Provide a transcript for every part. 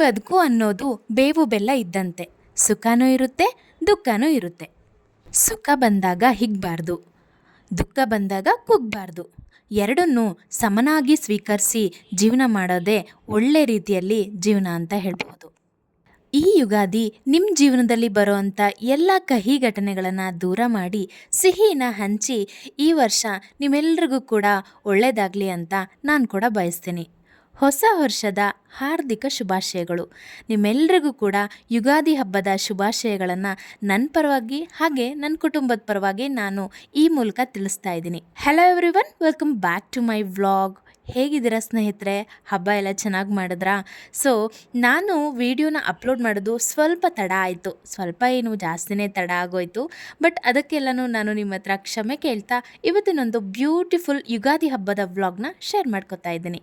ಬದುಕು ಅನ್ನೋದು ಬೇವು ಬೆಲ್ಲ ಇದ್ದಂತೆ. ಸುಖನೂ ಇರುತ್ತೆ, ದುಃಖನೂ ಇರುತ್ತೆ. ಸುಖ ಬಂದಾಗ ಹಿಗ್ಬಾರ್ದು. ದುಃಖ ಬಂದಾಗ ಕುಗ್ಬಾರ್ದು. ಎರಡನ್ನೂ ಸಮನಾಗಿ ಸ್ವೀಕರಿಸಿ ಜೀವನ ಮಾಡೋದೇ ಒಳ್ಳೆ ರೀತಿಯಲ್ಲಿ ಜೀವನ ಅಂತ ಹೇಳ್ಬೋದು. ಈ ಯುಗಾದಿ ನಿಮ್ಮ ಜೀವನದಲ್ಲಿ ಬರೋವಂಥ ಎಲ್ಲ ಕಹಿ ಘಟನೆಗಳನ್ನು ದೂರ ಮಾಡಿ ಸಿಹಿನ ಹಂಚಿ ಈ ವರ್ಷ ನಿಮ್ಮೆಲ್ರಿಗೂ ಕೂಡ ಒಳ್ಳೆಯದಾಗಲಿ ಅಂತ ನಾನು ಕೂಡ ಬಯಸ್ತೀನಿ. ಹೊಸ ವರ್ಷದ ಹಾರ್ದಿಕ ಶುಭಾಶಯಗಳು. ನಿಮ್ಮೆಲ್ರಿಗೂ ಕೂಡ ಯುಗಾದಿ ಹಬ್ಬದ ಶುಭಾಶಯಗಳನ್ನು ನನ್ನ ಪರವಾಗಿ ಹಾಗೆ ನನ್ನ ಕುಟುಂಬದ ಪರವಾಗಿ ನಾನು ಈ ಮೂಲಕ ತಿಳಿಸ್ತಾ ಇದ್ದೀನಿ. Hello everyone welcome back to my vlog ಹೇಗಿದ್ದೀರಾ ಸ್ನೇಹಿತರೆ? ಹಬ್ಬ ಎಲ್ಲ ಚೆನ್ನಾಗಿ ಮಾಡಿದ್ರಾ? ಸೊ ನಾನು ವಿಡಿಯೋನ ಅಪ್ಲೋಡ್ ಮಾಡೋದು ಸ್ವಲ್ಪ ತಡ ಆಯಿತು. ಸ್ವಲ್ಪ ಏನು ಜಾಸ್ತಿನೇ ತಡ ಆಗೋಯ್ತು. ಬಟ್ ಅದಕ್ಕೆಲ್ಲನೂ ನಾನು ನಿಮ್ಮ ಹತ್ರ ಕ್ಷಮೆ ಕೇಳ್ತಾ ಇವತ್ತಿನೊಂದು ಬ್ಯೂಟಿಫುಲ್ ಯುಗಾದಿ ಹಬ್ಬದ ವ್ಲಾಗ್ನ ಶೇರ್ ಮಾಡ್ಕೊತಾ ಇದ್ದೀನಿ.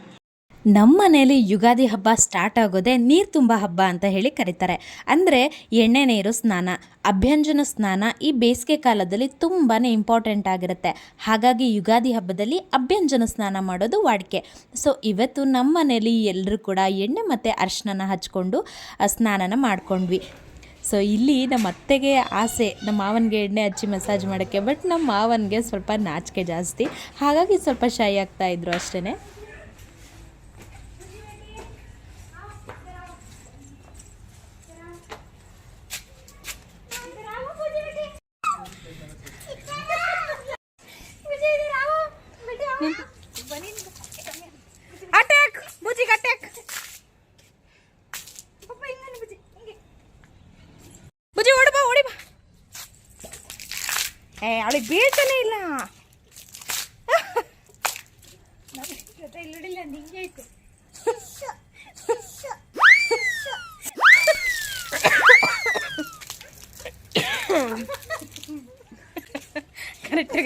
ನಮ್ಮ ಮನೇಲಿ ಯುಗಾದಿ ಹಬ್ಬ ಸ್ಟಾರ್ಟ್ ಆಗೋದೇ ನೀರು ತುಂಬ ಹಬ್ಬ ಅಂತ ಹೇಳಿ ಕರೀತಾರೆ. ಅಂದರೆ ಎಣ್ಣೆ, ನೀರು, ಸ್ನಾನ, ಅಭ್ಯಂಜನ ಸ್ನಾನ ಈ ಬೇಸಿಗೆ ಕಾಲದಲ್ಲಿ ತುಂಬಾ ಇಂಪಾರ್ಟೆಂಟ್ ಆಗಿರುತ್ತೆ. ಹಾಗಾಗಿ ಯುಗಾದಿ ಹಬ್ಬದಲ್ಲಿ ಅಭ್ಯಂಜನ ಸ್ನಾನ ಮಾಡೋದು ವಾಡಿಕೆ. ಸೊ ಇವತ್ತು ನಮ್ಮ ಮನೇಲಿ ಎಲ್ಲರೂ ಕೂಡ ಎಣ್ಣೆ ಮತ್ತು ಅರಿಶಿನ ಹಚ್ಕೊಂಡು ಸ್ನಾನನ ಮಾಡ್ಕೊಂಡ್ವಿ. ಸೊ ಇಲ್ಲಿ ನಮ್ಮ ಅತ್ತೆಗೆ ಆಸೆ, ನಮ್ಮ ಮಾವನಿಗೆ ಎಣ್ಣೆ ಹಚ್ಚಿ ಮಸಾಜ್ ಮಾಡೋಕ್ಕೆ ಬಟ್ ನಮ್ಮ ಮಾವನಿಗೆ ಸ್ವಲ್ಪ ನಾಚಿಕೆ ಜಾಸ್ತಿ. ಹಾಗಾಗಿ ಸ್ವಲ್ಪ ಶೈ ಆಗ್ತಾಯಿದ್ರು ಅಷ್ಟೇ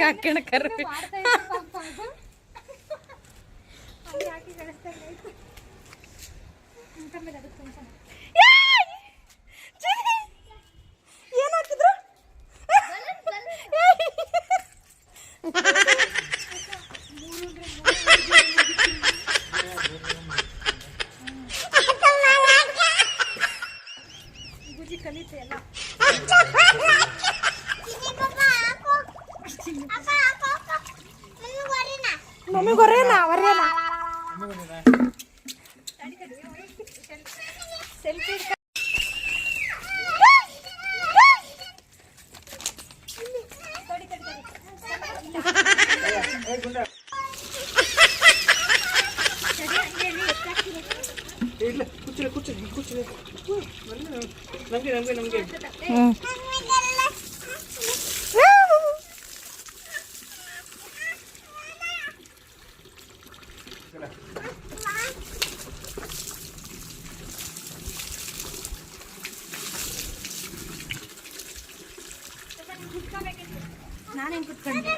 ಹಾಕೋಣ ಕರು ಕಲಿತೆ ಹಾಕಿದ್ರು మమ్మీ కొర్రేనా వర్రేనా కూర్చోలే కూర్చోలే కూర్చోలే నమ్గే నమ్గే నమ్గే ನಾನೇನು ಕುತ್ಕೊಂಡೆ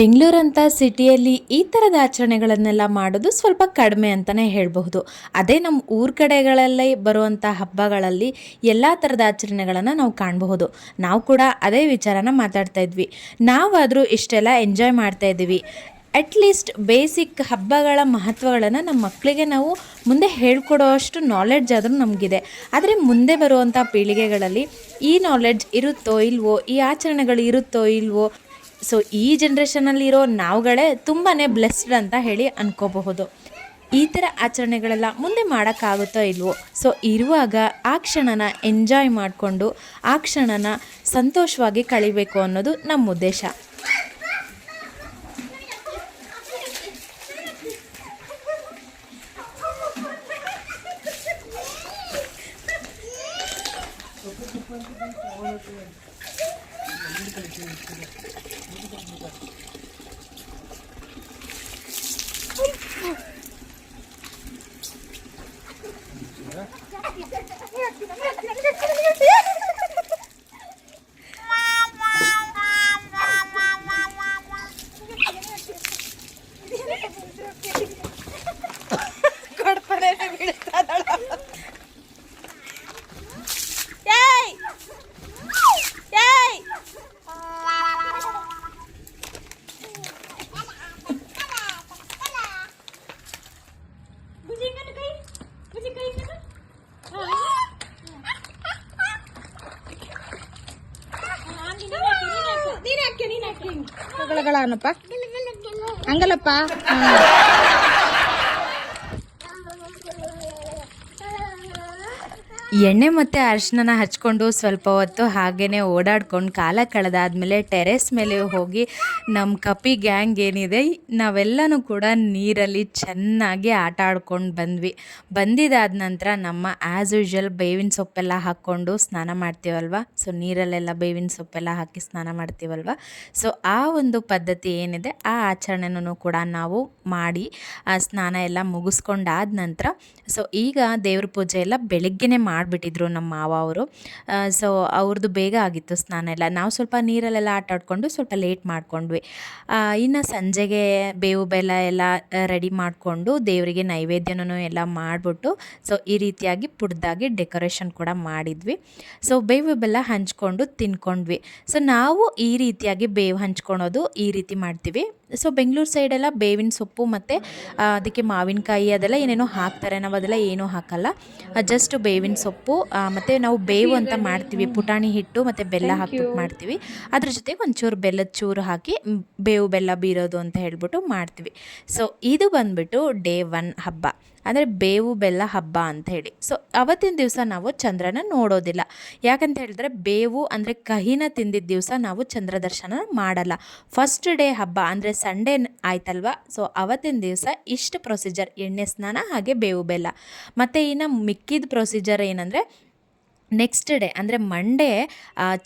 ಬೆಂಗಳೂರಂಥ ಸಿಟಿಯಲ್ಲಿ ಈ ಥರದ ಆಚರಣೆಗಳನ್ನೆಲ್ಲ ಮಾಡೋದು ಸ್ವಲ್ಪ ಕಡಿಮೆ ಅಂತಲೇ ಹೇಳಬಹುದು. ಅದೇ ನಮ್ಮ ಊರ ಕಡೆಗಳಲ್ಲಿ ಬರುವಂಥ ಹಬ್ಬಗಳಲ್ಲಿ ಎಲ್ಲ ಥರದ ಆಚರಣೆಗಳನ್ನು ನಾವು ಕಾಣಬಹುದು. ನಾವು ಕೂಡ ಅದೇ ವಿಚಾರನ ಮಾತಾಡ್ತಾ ಇದ್ವಿ. ನಾವಾದರೂ ಇಷ್ಟೆಲ್ಲ ಎಂಜಾಯ್ ಮಾಡ್ತಾ ಇದ್ದೀವಿ. ಅಟ್ಲೀಸ್ಟ್ ಬೇಸಿಕ್ ಹಬ್ಬಗಳ ಮಹತ್ವಗಳನ್ನು ನಮ್ಮ ಮಕ್ಕಳಿಗೆ ನಾವು ಮುಂದೆ ಹೇಳ್ಕೊಡೋಷ್ಟು ನಾಲೆಡ್ಜ್ ಆದರೂ ನಮಗಿದೆ. ಆದರೆ ಮುಂದೆ ಬರುವಂಥ ಪೀಳಿಗೆಗಳಲ್ಲಿ ಈ ನಾಲೆಡ್ಜ್ ಇರುತ್ತೋ ಇಲ್ವೋ, ಈ ಆಚರಣೆಗಳು ಇರುತ್ತೋ ಇಲ್ವೋ ಸೊ ಈ ಜನ್ರೇಷನಲ್ಲಿರೋ ನಾವುಗಳೇ ತುಂಬಾ ಬ್ಲೆಸ್ಡ್ ಅಂತ ಹೇಳಿ ಅನ್ಕೋಬಹುದು. ಈ ಥರ ಆಚರಣೆಗಳೆಲ್ಲ ಮುಂದೆ ಮಾಡೋಕ್ಕಾಗುತ್ತೋ ಇಲ್ವೋ? ಸೊ ಇರುವಾಗ ಆ ಕ್ಷಣನ ಎಂಜಾಯ್ ಮಾಡಿಕೊಂಡು ಆ ಕ್ಷಣನ ಸಂತೋಷವಾಗಿ ಕಳಿಬೇಕು ಅನ್ನೋದು ನಮ್ಮ ಉದ್ದೇಶ. அங்கலப்பா. அங்கலப்பா ಎಣ್ಣೆ ಮತ್ತು ಅರಿಶಿನ ಹಚ್ಕೊಂಡು ಸ್ವಲ್ಪ ಹೊತ್ತು ಹಾಗೇ ಓಡಾಡ್ಕೊಂಡು ಕಾಲ ಕಳೆದಾದ್ಮೇಲೆ ಟೆರೆಸ್ ಮೇಲೆ ಹೋಗಿ ನಮ್ಮ ಕಪಿ ಗ್ಯಾಂಗ್ ಏನಿದೆ, ನಾವೆಲ್ಲನೂ ಕೂಡ ನೀರಲ್ಲಿ ಚೆನ್ನಾಗಿ ಆಟ ಆಡ್ಕೊಂಡು ಬಂದ್ವಿ. ಬಂದಿದ್ದಾದ ನಂತರ ನಮ್ಮ ಆ್ಯಸ್ ಯೂಶ್ವಲ್ ಬೇವಿನ ಸೊಪ್ಪೆಲ್ಲ ಹಾಕ್ಕೊಂಡು ಸ್ನಾನ ಮಾಡ್ತೀವಲ್ವ? ಸೊ ನೀರಲ್ಲೆಲ್ಲ ಬೇವಿನ ಸೊಪ್ಪೆಲ್ಲ ಹಾಕಿ ಸ್ನಾನ ಮಾಡ್ತೀವಲ್ವ? ಸೊ ಆ ಒಂದು ಪದ್ಧತಿ ಏನಿದೆ, ಆ ಆಚರಣೆನೂ ಕೂಡ ನಾವು ಮಾಡಿ, ಆ ಸ್ನಾನ ಎಲ್ಲ ಮುಗಿಸ್ಕೊಂಡಾದ ನಂತರ ಸೊ ಈಗ ದೇವ್ರ ಪೂಜೆ ಎಲ್ಲ ಬೆಳಿಗ್ಗೆನೇ ಮಾಡಿಬಿಟ್ಟಿದ್ರು ನಮ್ಮ ಮಾವ ಅವರು. ಸೊ ಅವ್ರದ್ದು ಬೇಗ ಆಗಿತ್ತು ಸ್ನಾನ ಎಲ್ಲ. ನಾವು ಸ್ವಲ್ಪ ನೀರಲ್ಲೆಲ್ಲ ಆಟ ಆಡ್ಕೊಂಡು ಸ್ವಲ್ಪ ಲೇಟ್ ಮಾಡ್ಕೊಂಡ್ವಿ. ಇನ್ನು ಸಂಜೆಗೆ ಬೇವು ಬೆಲ್ಲ ಎಲ್ಲ ರೆಡಿ ಮಾಡಿಕೊಂಡು ದೇವರಿಗೆ ನೈವೇದ್ಯನೂ ಎಲ್ಲ ಮಾಡಿಬಿಟ್ಟು ಸೊ ಈ ರೀತಿಯಾಗಿ ಪುಡ್ದಾಗಿ ಡೆಕೋರೇಷನ್ ಕೂಡ ಮಾಡಿದ್ವಿ. ಸೊ ಬೇವು ಬೆಲ್ಲ ಹಂಚ್ಕೊಂಡು ತಿನ್ಕೊಂಡ್ವಿ. ಸೊ ನಾವು ಈ ರೀತಿಯಾಗಿ ಬೇವು ಹಂಚ್ಕೊಳೋದು ಈ ರೀತಿ ಮಾಡ್ತೀವಿ. ಸೊ ಬೆಂಗಳೂರು ಸೈಡೆಲ್ಲ ಬೇವಿನ ಸೊಪ್ಪು ಮತ್ತು ಅದಕ್ಕೆ ಮಾವಿನಕಾಯಿ ಅದೆಲ್ಲ ಏನೇನೋ ಹಾಕ್ತಾರೆ. ನಾವು ಅದೆಲ್ಲ ಏನೂ ಹಾಕಲ್ಲ. ಜಸ್ಟ್ ಬೇವಿನ ಸೊಪ್ಪು ಮತ್ತು ನಾವು ಬೇವು ಅಂತ ಮಾಡ್ತೀವಿ. ಪುಟಾಣಿ ಹಿಟ್ಟು ಮತ್ತು ಬೆಲ್ಲ ಹಾಕಿಬಿಟ್ಟು ಮಾಡ್ತೀವಿ. ಅದ್ರ ಜೊತೆಗೆ ಒಂಚೂರು ಬೆಲ್ಲದ ಚೂರು ಹಾಕಿ ಬೇವು ಬೆಲ್ಲ ಬೀರೋದು ಅಂತ ಹೇಳ್ಬಿಟ್ಟು ಮಾಡ್ತೀವಿ. ಸೊ ಇದು ಬಂದ್ಬಿಟ್ಟು ಡೇ ಒನ್ ಹಬ್ಬ. ಅಂದರೆ ಬೇವು, ಬೆಲ್ಲ, ಹಬ್ಬ ಅಂತ ಹೇಳಿ. ಸೊ ಅವತ್ತಿನ ದಿವಸ ನಾವು ಚಂದ್ರನ ನೋಡೋದಿಲ್ಲ. ಯಾಕಂತ ಹೇಳಿದ್ರೆ ಬೇವು ಅಂದರೆ ಕಹಿನ ತಿಂದಿದ್ದ ದಿವಸ ನಾವು ಚಂದ್ರ ದರ್ಶನ ಮಾಡಲ್ಲ. ಫಸ್ಟ್ ಡೇ ಹಬ್ಬ ಅಂದರೆ ಸಂಡೇ ಆಯ್ತಲ್ವ? ಸೊ ಅವತ್ತಿನ ದಿವಸ ಇಷ್ಟು ಪ್ರೊಸೀಜರ್ ಎಣ್ಣೆ, ಸ್ನಾನ ಹಾಗೆ ಬೇವು, ಬೆಲ್ಲ. ಮತ್ತು ಇನ್ನು ಮಿಕ್ಕಿದ ಪ್ರೊಸೀಜರ್ ಏನಂದರೆ ನೆಕ್ಸ್ಟ್ ಡೇ ಅಂದರೆ ಮಂಡೇ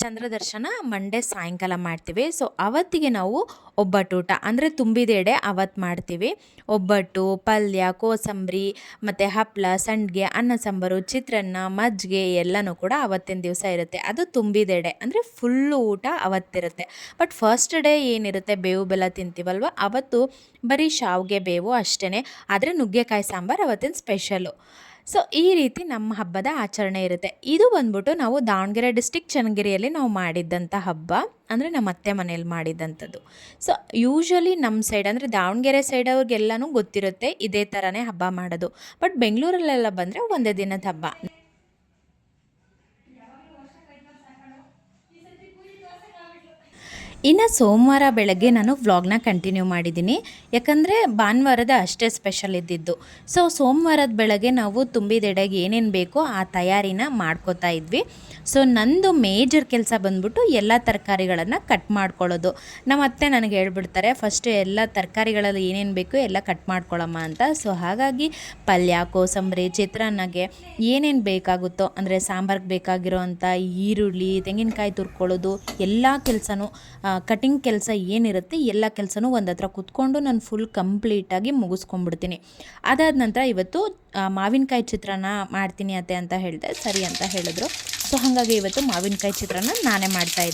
ಚಂದ್ರದರ್ಶನ ಮಂಡೇ ಸಾಯಂಕಾಲ ಮಾಡ್ತೀವಿ. ಸೊ ಅವತ್ತಿಗೆ ನಾವು ಒಬ್ಬಟ್ಟು ಊಟ, ಅಂದರೆ ತುಂಬಿದ ಎಡೆ ಅವತ್ತು ಮಾಡ್ತೀವಿ. ಒಬ್ಬಟ್ಟು, ಪಲ್ಯ, ಕೋಸಂಬರಿ, ಮತ್ತು ಹಪ್ಪಳ ಸಂಡಿಗೆ, ಅನ್ನ ಸಾಂಬಾರು, ಚಿತ್ರಾನ್ನ, ಮಜ್ಜಿಗೆ ಎಲ್ಲನೂ ಕೂಡ ಅವತ್ತಿನ ದಿವಸ ಇರುತ್ತೆ. ಅದು ತುಂಬಿದ ಎಡೆ, ಅಂದರೆ ಫುಲ್ಲು ಊಟ ಅವತ್ತಿರುತ್ತೆ. ಬಟ್ ಫಸ್ಟ್ ಡೇ ಏನಿರುತ್ತೆ? ಬೇವು ಬೆಲ್ಲ ತಿಂತೀವಲ್ವ? ಅವತ್ತು ಬರೀ ಶಾವಿಗೆ ಬೇವು ಅಷ್ಟೇ ಆದರೆ ನುಗ್ಗೆಕಾಯಿ ಸಾಂಬಾರು ಅವತ್ತಿನ ಸ್ಪೆಷಲು ಸೊ ಈ ರೀತಿ ನಮ್ಮ ಹಬ್ಬದ ಆಚರಣೆ ಇರುತ್ತೆ. ಇದು ಬಂದ್ಬಿಟ್ಟು ನಾವು ದಾವಣಗೆರೆ ಡಿಸ್ಟಿಕ್ ಚನ್ನಗಿರಿಯಲ್ಲಿ ನಾವು ಮಾಡಿದ್ದಂಥ ಹಬ್ಬ, ಅಂದರೆ ನಮ್ಮ ಅತ್ತೆ ಮನೆಯಲ್ಲಿ ಮಾಡಿದ್ದಂಥದ್ದು ಸೊ ಯೂಶ್ವಲಿ ನಮ್ಮ ಸೈಡ್ ಅಂದರೆ ದಾವಣಗೆರೆ ಸೈಡ್ ಅವ್ರಿಗೆಲ್ಲನೂ ಗೊತ್ತಿರುತ್ತೆ ಇದೇ ಥರನೇ ಹಬ್ಬ ಮಾಡೋದು. ಬಟ್ ಬೆಂಗಳೂರಲ್ಲೆಲ್ಲ ಬಂದರೆ ಒಂದೇ ದಿನದ ಹಬ್ಬ. ಇನ್ನು ಸೋಮವಾರ ಬೆಳಗ್ಗೆ ನಾನು ವ್ಲಾಗ್ನ ಕಂಟಿನ್ಯೂ ಮಾಡಿದ್ದೀನಿ. ಯಾಕಂದರೆ ಭಾನುವಾರದ ಅಷ್ಟೇ ಸ್ಪೆಷಲ್ ಇದ್ದಿದ್ದು. ಸೊ ಸೋಮವಾರದ ಬೆಳಗ್ಗೆ ನಾವು ತುಂಬಿದೆಡೆಗೆ ಏನೇನು ಬೇಕೋ ಆ ತಯಾರಿನ ಮಾಡ್ಕೋತಾ ಇದ್ವಿ. ಸೊ ನಂದು ಮೇಜರ್ ಕೆಲಸ ಬಂದ್ಬಿಟ್ಟು ಎಲ್ಲ ತರಕಾರಿಗಳನ್ನು ಕಟ್ ಮಾಡ್ಕೊಳ್ಳೋದು. ನಮ್ಮ ಅತ್ತೆ ನನಗೆ ಹೇಳ್ಬಿಡ್ತಾರೆ, ಫಸ್ಟ್ ಎಲ್ಲ ತರಕಾರಿಗಳಲ್ಲಿ ಏನೇನು ಬೇಕು ಎಲ್ಲ ಕಟ್ ಮಾಡ್ಕೊಳ್ಳಮ್ಮ ಅಂತ. ಸೊ ಹಾಗಾಗಿ ಪಲ್ಯ, ಕೋಸಂಬರಿ, ಚಿತ್ರಾನ್ನಗೆ ಏನೇನು ಬೇಕಾಗುತ್ತೋ, ಅಂದರೆ ಸಾಂಬಾರ್ಗೆ ಬೇಕಾಗಿರೋ ಅಂಥ ಈರುಳ್ಳಿ, ತೆಂಗಿನಕಾಯಿ ತುರ್ಕೊಳ್ಳೋದು, ಎಲ್ಲ ಕೆಲಸನೂ ಕಟಿಂಗ್ ಕೆಲಸ ಏನಿರುತ್ತೆ ಎಲ್ಲ ಕೆಲಸನೂ ಒಂದು ಹತ್ರ ಕುತ್ಕೊಂಡು ನಾನು ಫುಲ್ ಕಂಪ್ಲೀಟಾಗಿ ಮುಗಿಸ್ಕೊಂಡ್ಬಿಡ್ತೀನಿ. ಅದಾದ ನಂತರ ಇವತ್ತು ಮಾವಿನಕಾಯಿ ಚಿತ್ರಾನ್ನ ಮಾಡ್ತೀನಿ ಅತ್ತೆ ಅಂತ ಹೇಳಿದೆ, ಸರಿ ಅಂತ ಹೇಳಿದ್ರು. ಸೊ ಹಾಗಾಗಿ ಇವತ್ತು ಮಾವಿನಕಾಯಿ ಚಿತ್ರಾನ್ನ ನಾನೇ ಮಾಡ್ತಾ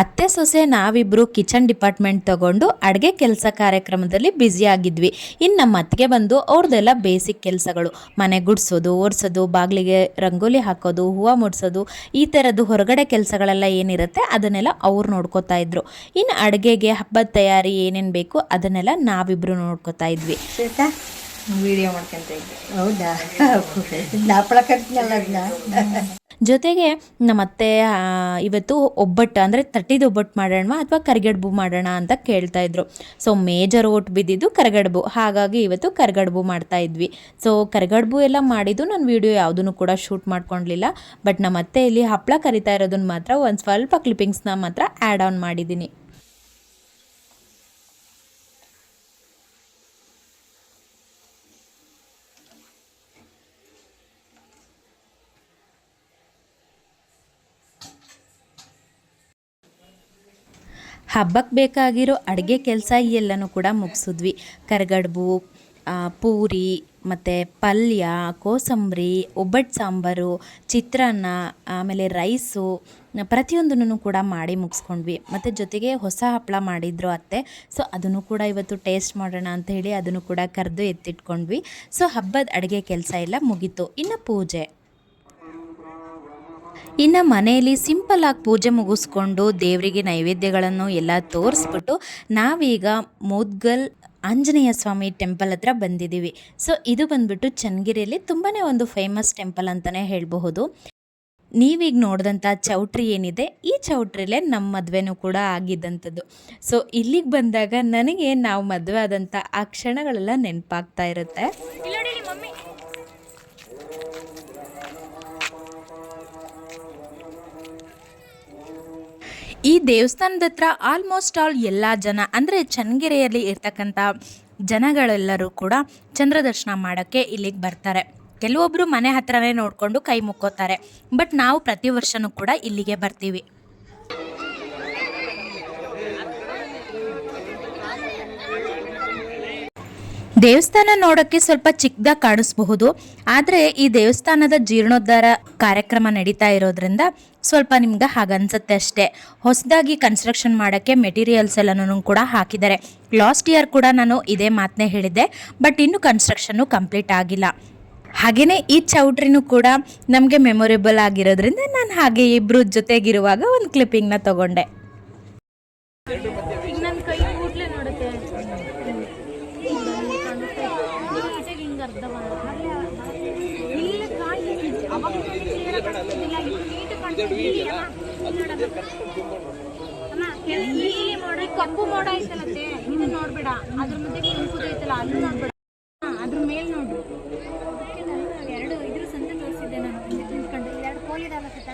ಅತ್ತೆ ಸೊಸೆ ನಾವಿಬ್ಬರು ಕಿಚನ್ ಡಿಪಾರ್ಟ್ಮೆಂಟ್ ತಗೊಂಡು ಅಡುಗೆ ಕೆಲಸ ಕಾರ್ಯಕ್ರಮದಲ್ಲಿ ಬ್ಯುಸಿ ಆಗಿದ್ವಿ. ಇನ್ನು ನಮ್ಮ ಅತ್ತಿಗೆ ಬಂದು ಅವ್ರದ್ದೆಲ್ಲ ಬೇಸಿಕ್ ಕೆಲಸಗಳು. ಮನೆ ಗುಡಿಸೋದು, ಒರೆಸೋದು, ಬಾಗಿಲಿಗೆ ರಂಗೋಲಿ ಹಾಕೋದು, ಹೂವು ಮುಡಿಸೋದು, ಈ ಥರದ್ದು ಹೊರಗಡೆ ಕೆಲಸಗಳೆಲ್ಲ ಏನಿರುತ್ತೆ ಅದನ್ನೆಲ್ಲ ಅವ್ರು ನೋಡ್ಕೋತಾ ಇದ್ರು. ಇನ್ನು ಅಡುಗೆಗೆ ಹಬ್ಬದ ತಯಾರಿ ಏನೇನು ಬೇಕು ಅದನ್ನೆಲ್ಲ ನಾವಿಬ್ಬರು ನೋಡ್ಕೋತಾ ಇದ್ವಿ. ವಿಡಿಯೋ ಮಾಡ್ಕೊಂತ ಇದ್ದೆ. ಹೌದಾ? ಕಟ್ನಲ್ಲ ಅದನ್ನ ಜೊತೆಗೆ ನಮ್ಮ ಅತ್ತೆ ಇವತ್ತು ಒಬ್ಬಟ್ಟು ಅಂದರೆ ತಟ್ಟಿದ ಒಬ್ಬಟ್ಟು ಮಾಡೋಣ ಅಥವಾ ಕರಿಗಡ್ಬು ಮಾಡೋಣ ಅಂತ ಕೇಳ್ತಾ ಇದ್ರು. ಸೊ ಮೇಜರ್ ಓಟ್ ಬಿದ್ದಿದ್ದು ಕರಗಡ್ಬು ಹಾಗಾಗಿ ಇವತ್ತು ಕರಗಡ್ಬು ಮಾಡ್ತಾ ಇದ್ವಿ. ಸೊ ಕರಗಡ್ಬು ಎಲ್ಲ ಮಾಡಿದ್ದು ನಾನು ವಿಡಿಯೋ ಯಾವುದನ್ನು ಕೂಡ ಶೂಟ್ ಮಾಡ್ಕೊಳ್ಲಿಲ್ಲ ಬಟ್ ನಮ್ಮ ಅತ್ತೆ ಇಲ್ಲಿ ಹಪ್ಪಳ ಕರಿತಾ ಇರೋದನ್ನ ಮಾತ್ರ ಒಂದು ಸ್ವಲ್ಪ ಕ್ಲಿಪ್ಪಿಂಗ್ಸ್ನ ಮಾತ್ರ ಆ್ಯಡ್ ಆನ್ ಮಾಡಿದ್ದೀನಿ. ಹಬ್ಬಕ್ಕೆ ಬೇಕಾಗಿರೋ ಅಡುಗೆ ಕೆಲಸ ಎಲ್ಲನೂ ಕೂಡ ಮುಗಿಸಿದ್ವಿ. ಕರ್ಗಡ್ಬು ಪೂರಿ, ಮತ್ತು ಪಲ್ಯ, ಕೋಸಂಬರಿ ಒಬ್ಬಟ್ಟು ಸಾಂಬಾರು, ಚಿತ್ರಾನ್ನ, ಆಮೇಲೆ ರೈಸು, ಪ್ರತಿಯೊಂದನ್ನು ಕೂಡ ಮಾಡಿ ಮುಗಿಸ್ಕೊಂಡ್ವಿ. ಮತ್ತು ಜೊತೆಗೆ ಹೊಸ ಹಪ್ಪಳ ಮಾಡಿದ್ರು ಅತ್ತೆ. ಸೊ, ಅದನ್ನು ಕೂಡ ಇವತ್ತು ಟೇಸ್ಟ್ ಮಾಡೋಣ ಅಂತ ಹೇಳಿ ಅದನ್ನು ಕೂಡ ಕರೆದು ಎತ್ತಿಟ್ಕೊಂಡ್ವಿ. ಸೊ, ಹಬ್ಬದ ಅಡುಗೆ ಕೆಲಸ ಎಲ್ಲ ಮುಗೀತು. ಇನ್ನು ಪೂಜೆ. ಇನ್ನು ಮನೆಯಲ್ಲಿ ಸಿಂಪಲ್ ಆಗಿ ಪೂಜೆ ಮುಗಿಸ್ಕೊಂಡು ದೇವರಿಗೆ ನೈವೇದ್ಯಗಳನ್ನು ಎಲ್ಲ ತೋರಿಸ್ಬಿಟ್ಟು ನಾವೀಗ ಮೋದ್ಗಲ್ ಆಂಜನೇಯ ಸ್ವಾಮಿ ಟೆಂಪಲ್ ಹತ್ರ ಬಂದಿದ್ದೀವಿ. ಸೊ ಇದು ಬಂದ್ಬಿಟ್ಟು ಚನ್ನಗಿರಿಯಲ್ಲಿ ತುಂಬಾ ಒಂದು ಫೇಮಸ್ ಟೆಂಪಲ್ ಅಂತಲೇ ಹೇಳಬಹುದು. ನೀವೀಗ ನೋಡಿದಂಥ ಚೌಟ್ರಿ ಏನಿದೆ, ಈ ಚೌಟ್ರಿಲೇ ನಮ್ಮ ಮದುವೆನೂ ಕೂಡ ಆಗಿದ್ದಂಥದ್ದು. ಸೊ ಇಲ್ಲಿಗೆ ಬಂದಾಗ ನನಗೆ ನಾವು ಮದುವೆ ಆದಂಥ ಆ ಕ್ಷಣಗಳೆಲ್ಲ ನೆನಪಾಗ್ತಾ ಇರುತ್ತೆ. ಈ ದೇವಸ್ಥಾನದ ಹತ್ರ ಆಲ್ಮೋಸ್ಟ್ ಆಲ್ ಎಲ್ಲ ಜನ, ಅಂದರೆ ಚನ್ನಗಿರಿಯಲ್ಲಿ ಇರ್ತಕ್ಕಂಥ ಜನಗಳೆಲ್ಲರೂ ಕೂಡ ಚಂದ್ರ ದರ್ಶನ ಮಾಡೋಕ್ಕೆ ಇಲ್ಲಿಗೆ ಬರ್ತಾರೆ. ಕೆಲವೊಬ್ಬರು ಮನೆ ಹತ್ರನೇ ನೋಡಿಕೊಂಡು ಕೈ ಮುಕ್ಕೋತಾರೆ. ಬಟ್ ನಾವು ಪ್ರತಿ ವರ್ಷವೂ ಕೂಡ ಇಲ್ಲಿಗೆ ಬರ್ತೀವಿ. ದೇವಸ್ಥಾನ ನೋಡೋಕ್ಕೆ ಸ್ವಲ್ಪ ಚಿಕ್ಕದಾಗಿ ಕಾಣಿಸ್ಬಹುದು. ಆದರೆ ಈ ದೇವಸ್ಥಾನದ ಜೀರ್ಣೋದ್ಧಾರ ಕಾರ್ಯಕ್ರಮ ನಡೀತಾ ಇರೋದ್ರಿಂದ ಸ್ವಲ್ಪ ನಿಮ್ಗೆ ಹಾಗನ್ಸುತ್ತೆ ಅಷ್ಟೇ. ಹೊಸದಾಗಿ ಕನ್ಸ್ಟ್ರಕ್ಷನ್ ಮಾಡೋಕ್ಕೆ ಮೆಟೀರಿಯಲ್ಸ್ ಎಲ್ಲನೂ ಕೂಡ ಹಾಕಿದ್ದಾರೆ. ಲಾಸ್ಟ್ ಇಯರ್ ಕೂಡ ನಾನು ಇದೇ ಮಾತನ್ನೇ ಹೇಳಿದ್ದೆ ಬಟ್ ಇನ್ನೂ ಕನ್ಸ್ಟ್ರಕ್ಷನ್ನು ಕಂಪ್ಲೀಟ್ ಆಗಿಲ್ಲ. ಹಾಗೆಯೇ ಈ ಚೌಟ್ರಿನೂ ಕೂಡ ನಮಗೆ ಮೆಮೊರೇಬಲ್ ಆಗಿರೋದ್ರಿಂದ ನಾನು ಹಾಗೆ ಇಬ್ಬರು ಜೊತೆಗಿರುವಾಗ ಒಂದು ಕ್ಲಿಪ್ಪಿಂಗ್ನ ತಗೊಂಡೆ. ಕಪ್ಪು ಮೋಡ ಐತಲತ್ತೆ ಇದು ನೋಡ್ಬೇಡ. ಅದ್ರ ಮಧ್ಯೆ ಕೆಂಪು ಐತಲ್ಲ ಅಲ್ಲಿ ನೋಡ್ಬೇಡ. ಅದ್ರ ಮೇಲ್ ನೋಡು ಎರಡು ಇದ್ರ ಸಂತೆ ತೋರಿಸಿದ್ದೆ ನಾನು. ನಿಂತ್ಕೊಂಡು ಎರಡು ಕೋಲಿದಾವ ಸತ?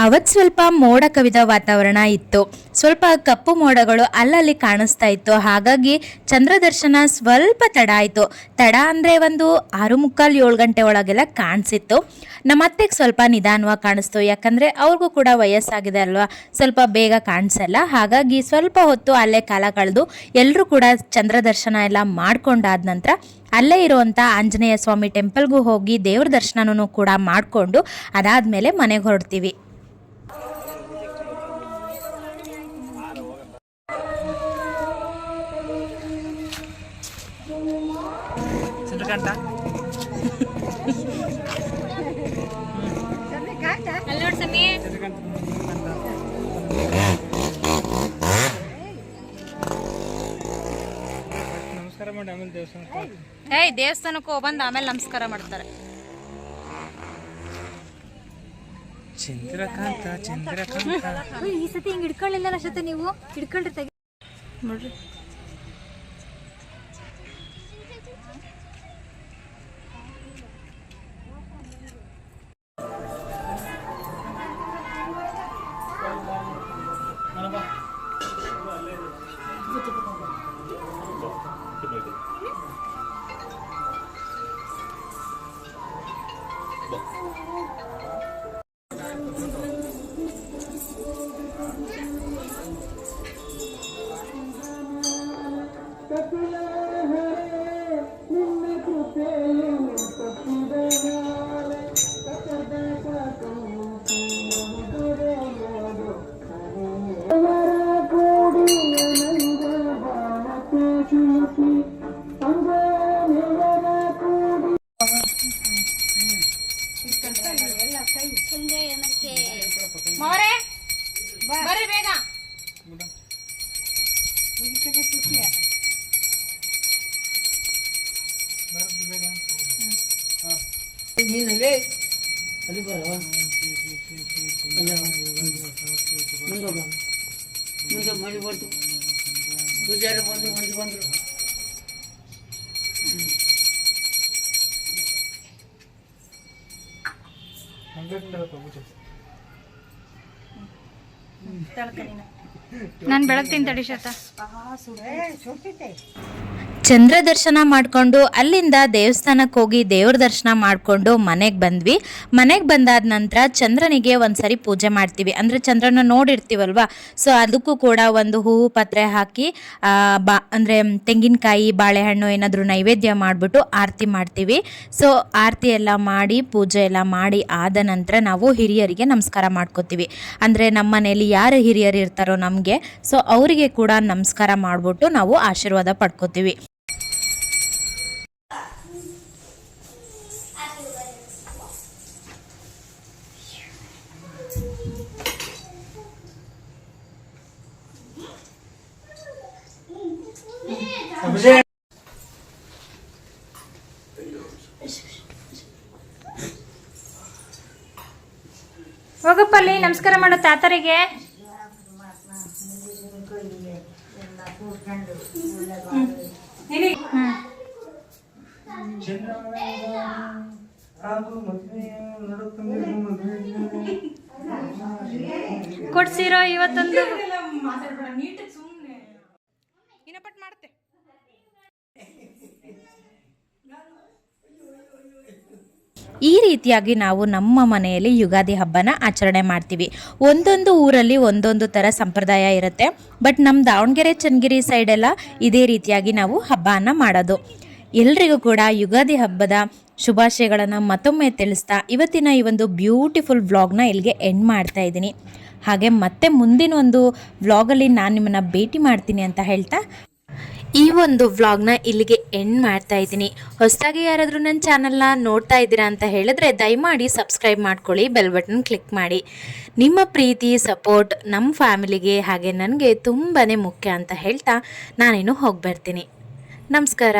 ಅವತ್ತು ಸ್ವಲ್ಪ ಮೋಡ ಕವಿದ ವಾತಾವರಣ ಇತ್ತು. ಸ್ವಲ್ಪ ಕಪ್ಪು ಮೋಡಗಳು ಅಲ್ಲಲ್ಲಿ ಕಾಣಿಸ್ತಾ ಇತ್ತು. ಹಾಗಾಗಿ ಚಂದ್ರ ದರ್ಶನ ಸ್ವಲ್ಪ ತಡ ಆಯಿತು. ತಡ ಅಂದರೆ ಒಂದು ಆರು ಮುಕ್ಕಾಲು ಏಳು ಗಂಟೆ ಒಳಗೆಲ್ಲ ಕಾಣಿಸಿತ್ತು. ನಮ್ಮ ಅತ್ತೆಗೆ ಸ್ವಲ್ಪ ನಿಧಾನವಾಗಿ ಕಾಣಿಸ್ತು. ಯಾಕಂದರೆ ಅವ್ರಿಗೂ ಕೂಡ ವಯಸ್ಸಾಗಿದೆ ಅಲ್ವಾ? ಸ್ವಲ್ಪ ಬೇಗ ಕಾಣಿಸಲ್ಲ. ಹಾಗಾಗಿ ಸ್ವಲ್ಪ ಹೊತ್ತು ಅಲ್ಲೇ ಕಾಲ ಕಳೆದು ಎಲ್ಲರೂ ಕೂಡ ಚಂದ್ರ ದರ್ಶನ ಎಲ್ಲ ಮಾಡ್ಕೊಂಡಾದ ನಂತರ ಅಲ್ಲೇ ಇರುವಂಥ ಆಂಜನೇಯ ಸ್ವಾಮಿ ಟೆಂಪಲ್ಗೂ ಹೋಗಿ ದೇವ್ರ ದರ್ಶನನೂ ಕೂಡ ಮಾಡಿಕೊಂಡು ಅದಾದಮೇಲೆ ಮನೆಗೆ ಹೊರಡ್ತೀವಿ. ಚಂದ್ರಕಾಂತ ನಮಸ್ಕಾರ ಮಾಡಿ ಆಮೇಲೆ ದೇವಸ್ಥಾನ ಏಯ್ ದೇವಸ್ಥಾನಕ್ಕೆ ಹೋಗ್ಬಂದು ಆಮೇಲೆ ನಮಸ್ಕಾರ ಮಾಡ್ತಾರೆ. ಚಂದ್ರಕಾಂತ ಚಂದ್ರಕಾಂತ. ಈ ಸತಿ ಹಿಂಗ್ ಹಿಡ್ಕೊಳ್ಳಿಲ್ಲ ಅಷ್ಟೇ ನೀವು? ಹಿಡ್ಕೊಳ್ರಿ ತೆಗಿ ನೋಡ್ರಿ. ಮೋರೆ ಬರ್ರಿ ಬೇಗ ನೀನಲ್ಲೇ ಅಲ್ಲಿ ಬರ ಮುಂದೆ ಮುಂದೆ ಮಾಡಿ ಬರ್ತೀವಿ ಪೂಜಾರಿ ಬಂದು ಮಂದಿ ಬಂದರು. ನಾನು. ಬೆಳಗ್ತೀನಿ ತಡಿ ಶತ ಚಂದ್ರ ದರ್ಶನ ಮಾಡಿಕೊಂಡು ಅಲ್ಲಿಂದ ದೇವಸ್ಥಾನಕ್ಕೆ ಹೋಗಿ ದೇವ್ರ ದರ್ಶನ ಮಾಡಿಕೊಂಡು ಮನೆಗೆ ಬಂದ್ವಿ. ಮನೆಗೆ ಬಂದಾದ ನಂತರ ಚಂದ್ರನಿಗೆ ಒಂದ್ಸರಿ ಪೂಜೆ ಮಾಡ್ತೀವಿ. ಅಂದರೆ ಚಂದ್ರನ ನೋಡಿರ್ತೀವಲ್ವಾ? ಸೊ ಅದಕ್ಕೂ ಕೂಡ ಒಂದು ಹೂವು ಪತ್ರೆ ಹಾಕಿ ಬಾ, ಅಂದರೆ ತೆಂಗಿನಕಾಯಿ, ಬಾಳೆಹಣ್ಣು ಏನಾದರೂ ನೈವೇದ್ಯ ಮಾಡಿಬಿಟ್ಟು ಆರತಿ ಮಾಡ್ತೀವಿ. ಸೊ ಆರತಿ ಎಲ್ಲ ಮಾಡಿ, ಪೂಜೆ ಎಲ್ಲ ಮಾಡಿ ಆದ ನಂತರ ನಾವು ಹಿರಿಯರಿಗೆ ನಮಸ್ಕಾರ ಮಾಡ್ಕೋತೀವಿ. ಅಂದರೆ ನಮ್ಮ ಮನೆಯಲ್ಲಿ ಯಾರು ಹಿರಿಯರು ಇರ್ತಾರೋ ನಮಗೆ. ಸೊ ಅವರಿಗೆ ಕೂಡ ನಮಸ್ಕಾರ ಮಾಡಿಬಿಟ್ಟು ನಾವು ಆಶೀರ್ವಾದ ಪಡ್ಕೋತೀವಿ. ಹೋಗಪ್ಪಲ್ಲಿ ನಮಸ್ಕಾರ ಮಾಡೋ ತಾತರಿಗೆ. ಕೊಡ್ಸಿರೋ ಇವತ್ತೊಂದು ಈ ರೀತಿಯಾಗಿ ನಾವು ನಮ್ಮ ಮನೆಯಲ್ಲಿ ಯುಗಾದಿ ಹಬ್ಬನ ಆಚರಣೆ ಮಾಡ್ತೀವಿ. ಒಂದೊಂದು ಊರಲ್ಲಿ ಒಂದೊಂದು ಥರ ಸಂಪ್ರದಾಯ ಇರುತ್ತೆ. ಬಟ್ ನಮ್ಮ ದಾವಣಗೆರೆ, ಚನ್ನಗಿರಿ ಸೈಡೆಲ್ಲ ಇದೇ ರೀತಿಯಾಗಿ ನಾವು ಹಬ್ಬನ ಮಾಡೋದು. ಎಲ್ರಿಗೂ ಕೂಡ ಯುಗಾದಿ ಹಬ್ಬದ ಶುಭಾಶಯಗಳನ್ನು ಮತ್ತೊಮ್ಮೆ ತಿಳಿಸ್ತಾ ಇವತ್ತಿನ ಈ ಒಂದು ಬ್ಯೂಟಿಫುಲ್ ವ್ಲಾಗ್ನ ಇಲ್ಲಿಗೆ ಎಂಡ್ ಮಾಡ್ತಾ ಇದ್ದೀನಿ. ಹಾಗೆ ಮತ್ತೆ ಮುಂದಿನ ಒಂದು ವ್ಲಾಗಲ್ಲಿ ನಾನು ನಿಮ್ಮನ್ನು ಭೇಟಿ ಮಾಡ್ತೀನಿ ಅಂತ ಹೇಳ್ತಾ ಈ ಒಂದು ವ್ಲಾಗ್ನ ಇಲ್ಲಿಗೆ ಎಂಡ್ ಮಾಡ್ತಾ ಇದ್ದೀನಿ. ಹೊಸದಾಗಿ ಯಾರಾದರೂ ನನ್ನ ಚಾನಲ್ನ ನೋಡ್ತಾ ಇದ್ದೀರಾ ಅಂತ ಹೇಳಿದ್ರೆ ದಯಮಾಡಿ ಸಬ್ಸ್ಕ್ರೈಬ್ ಮಾಡ್ಕೊಳ್ಳಿ ಬೆಲ್ ಬಟನ್ ಕ್ಲಿಕ್ ಮಾಡಿ. ನಿಮ್ಮ ಪ್ರೀತಿ ಸಪೋರ್ಟ್ ನಮ್ಮ ಫ್ಯಾಮಿಲಿಗೆ ಹಾಗೆ ನನಗೆ ತುಂಬಾ ಮುಖ್ಯ ಅಂತ ಹೇಳ್ತಾ ನಾನೇನು ಹೋಗಿ ಬರ್ತೀನಿ ನಮಸ್ಕಾರ.